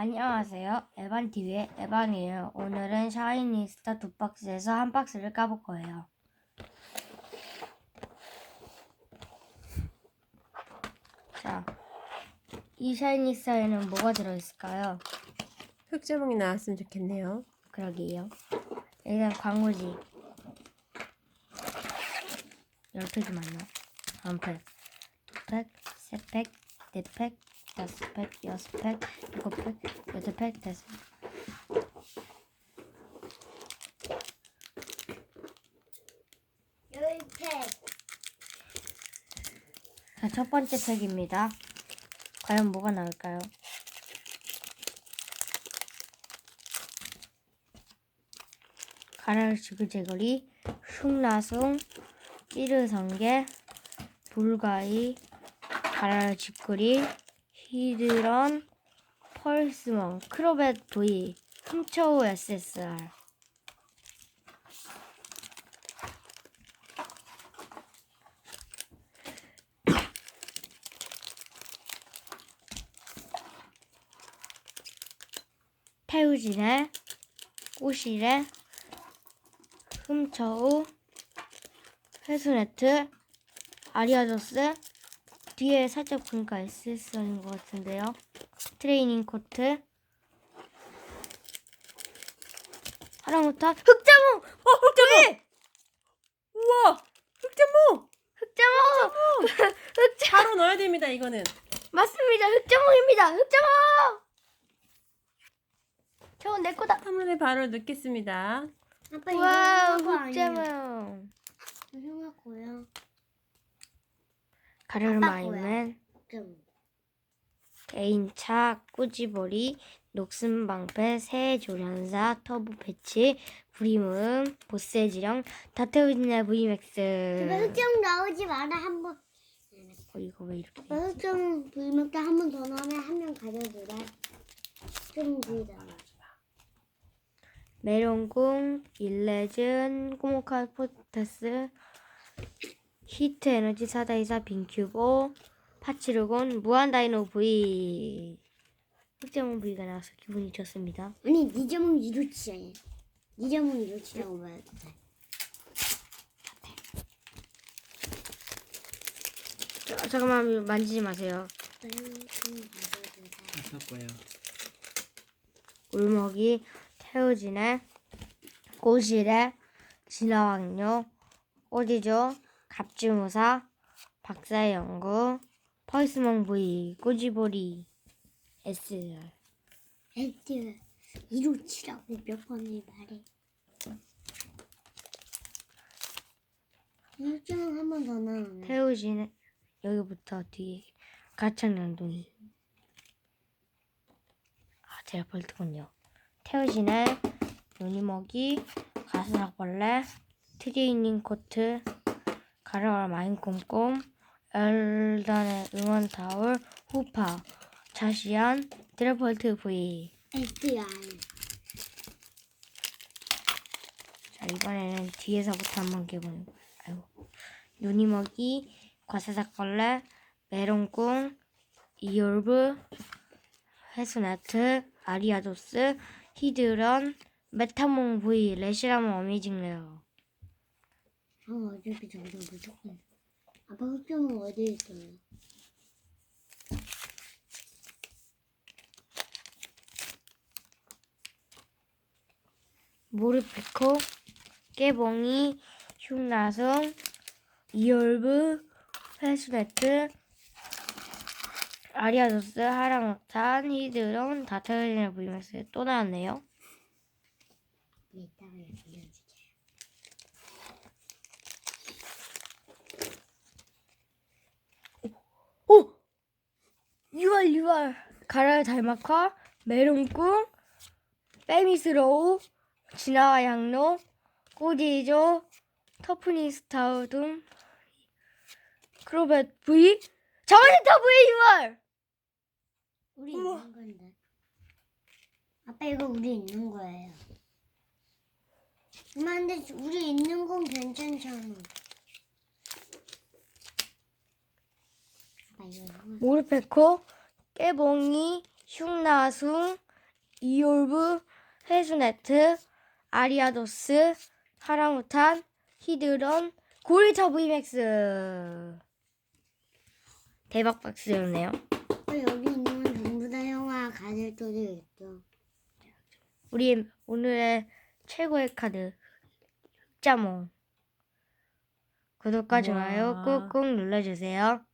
안녕하세요. 에반TV의 에반이에요. 오늘은 샤이니스타 두 박스에서 한 박스를 까볼 거예요. 자, 이 샤이니스타에는 뭐가 들어있을까요? 흑자몽이 나왔으면 좋겠네요. 그러게요. 일단 광고지. 열 팩이 맞나? 한 팩, 두 팩, 세 팩, 네 팩, 다섯 팩, 여섯 팩, 일곱 팩, 여덟 팩, 다섯. 열 팩. 자, 첫 번째 팩입니다. 과연 뭐가 나올까요? 가라를 지글재글이 흉나숭 찌르성게 불가이 가라를 지글이 히드런 펄스멍 크로벳 V 훔쳐오 SSR 태우진의 꼬실의 훔쳐우 회수네트 아리아저스 뒤에 살짝 보니까 SSR인 것 같은데요 트레이닝 코트 하랑우타 흑자몽! 어 흑자몽! 우와! 흑자몽! 흑자몽! 흑자 바로 넣어야 됩니다, 이거는. 맞습니다 흑자몽입니다 흑자몽! 저건 내 거다 화면에 바로 넣겠습니다. 아빠 이거 와우? 흑자몽 거야. 마이맨 좀. 개인차, 꾸지보리, 녹슨방패, 새조련사, 터보 패치, 브리문, 보스의지령, 다태우진의. 제발 흑점 나오지 마라 한 번. 어, 이거 왜 이렇게 아빠 흑점 불면 때한번 더 넣으면 한 명 가져주래. 좀 뒤잖아. 메론궁, 일레즌, 꼬모칼 포테스, 히트 에너지 사다이사 빈큐보, 파치르곤, 무한 다이노 V. 흑점은 V가 나와서 기분이 좋습니다. 아니 니 점은 이루치야. 니 점은 이루치라고 말해. 자, 잠깐만 만지지 마세요. 할 거예요. 울먹이, 태우진의, 고실의, 진화왕료, 오디조, 갑주무사, 박사의 연구, 펄스몽 V, 꼬지보리, SR. 애들 이루치라고 몇 번을 말해. 흑점 한번 더 넣으면. 태우진의, 여기부터 뒤에, 가창연돈이. 아, 제라폴트군요. 태우진의, 요니먹이, 가스락벌레, 트레이닝 코트, 가르와 마인 꼼꼼, 엘단의 응원 타올, 후파, 자시안, 드래폴트 V. SR. 자, 이번에는 뒤에서부터 한번 깨보는 거예요. 아이고. 누니먹이, 과사삭벌레, 메론꿍, 이올브, 회수나트, 아리아도스, 히드런, 메타몽 V, 레시라몬 어미징 레어. 아, 어차피 저기서 무조건. 아빠 흑점은 어디에 있어요? 모르페코, 깨봉이, 흉나성, 이올브, 회수네트, 아리아도스, 하랑옥탄, 히드론, 다타르진의 VMS 또 나왔네요. 이따가 빌려줄게. 오! 6월 6월. 가라의 달막화 메론꿈. 빼미스로우. 진화와 양로. 꼬디조. 터프니 스타우둠. 크로벳 V 자원센터 V 6월! 우리 있는 건데. 아빠 이거 우리 있는 거예요. 엄마 근데 우리 있는 건 괜찮잖아. 아빠 이거 형아. 모르페코 깨봉이 흉나숭 이올브, 해수네트, 아리아도스, 하라무탄, 히드런, 고리타 VMAX. 대박 박스였네요. 어, 여기 있는 건 전부 다 영화 가젤토도 있죠. 우리 오늘의 최고의 카드 흑자몽. 구독과 좋아요. 꾹꾹 눌러주세요.